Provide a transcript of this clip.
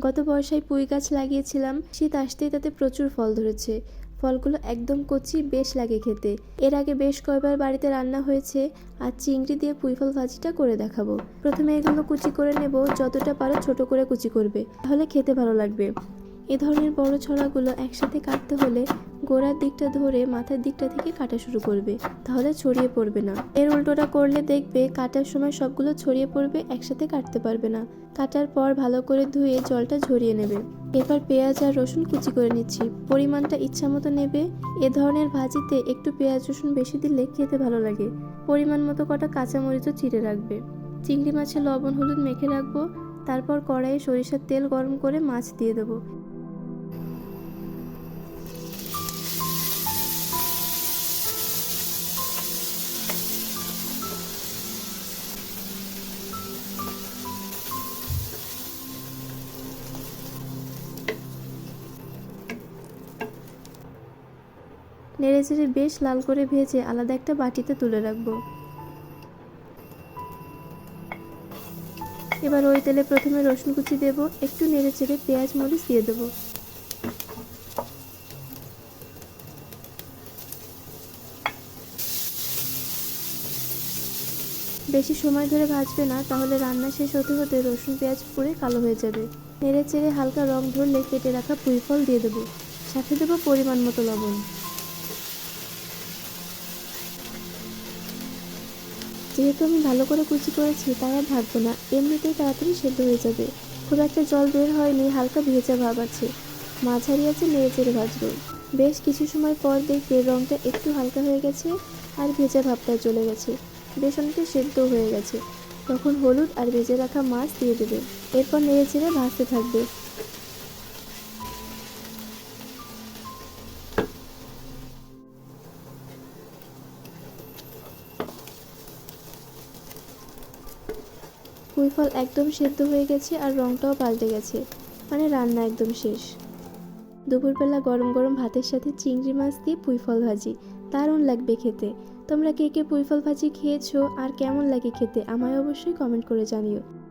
গত বর্ষায় পুঁই গাছ লাগিয়েছিলাম, শীত আসতেই তাতে প্রচুর ফল ধরেছে। ফলগুলো একদম কচি, বেশ লাগে খেতে। এর আগে বেশ কয়বার বাড়িতে রান্না হয়েছে আর চিংড়ি দিয়ে পুঁই ফল ভাজিটা করে দেখাবো। প্রথমে এগুলো কুচি করে নেব, যতটা পারো ছোট করে কুচি করবে, তাহলে খেতে ভালো লাগবে। এ ধরনের বড় ছড়াগুলো একসাথে কাটতে হলে গোড়ার দিকটা ধরে মাথার দিকটা থেকে কাটা শুরু করবে, তাহলে ছড়িয়ে পড়বে না। এর উল্টোটা করলে দেখবে কাটার সময় সবগুলো ছড়িয়ে পড়বে, একসাথে কাটতে পারবে না। কাটার পর ভালো করে ধুয়ে জলটা ঝরিয়ে নেবে। এরপর পেঁয়াজ আর রসুন কুচি করে নিচ্ছি। পরিমাণটা ইচ্ছা মতো নেবে। এ ধরনের ভাজিতে একটু পেঁয়াজ রসুন বেশি দিলে খেতে ভালো লাগে। পরিমাণ মতো কটা কাঁচামরিচও চিড়ে রাখবে। চিংড়ি মাছে লবণ, হলুদ মেখে রাখব। তারপর কড়াইয়ে সরিষার তেল গরম করে মাছ দিয়ে দেবো। নেড়ে চেড়ে বেশ লাল করে ভেজে আলাদা একটা বাটিতে তুলে রাখব। এবার ওই তেলে প্রথমে রসুন কুচি দেব, একটু নেড়ে চেড়ে পেঁয়াজ মরিচ দিয়ে দেবো। বেশি সময় ধরে ভাজবে না, তাহলে রান্না শেষ হতে হতে রসুন পেঁয়াজ পুড়ে কালো হয়ে যাবে। নেড়ে চেড়ে হালকা রং ধরলে কেটে রাখা পুঁই ফল দিয়ে দেবো। সাথে দেবো পরিমাণ মতো লবণ। যেহেতু আমি ভালো করে কুচি করেছি, তাই আর ভাজবো না। এমনিতেই তাড়াতাড়ি সেদ্ধ হয়ে যাবে। খুব একটা জল বের হয়নি, হালকা ভেজা ভাব আছে। মাঝারি আছে নেড়ে চেড়ে বেশ কিছু সময় পর দেখবে রঙটা একটু হালকা হয়ে গেছে আর ভেজা ভাবটা চলে গেছে। বেশ অনেকটা সেদ্ধ হয়ে গেছে। তখন হলুদ আর ভেজে রাখা মাছ দিয়ে দেবে। এরপর নেড়ে চেড়ে ভাজতে থাকবে। পুঁই ফল একদম সেদ্ধ হয়ে গেছে আর রংটাও পাল্টে গেছে। মানে রান্না একদম শেষ। দুপুরবেলা গরম গরম ভাতের সাথে চিংড়ি মাছ দিয়ে পুঁই ফল ভাজি। দারুণ লাগবে খেতে। তোমরা কে কে পুঁই ফল ভাজি খেয়েছো আর কেমন লাগে খেতে, আমায় অবশ্যই কমেন্ট করে জানিও।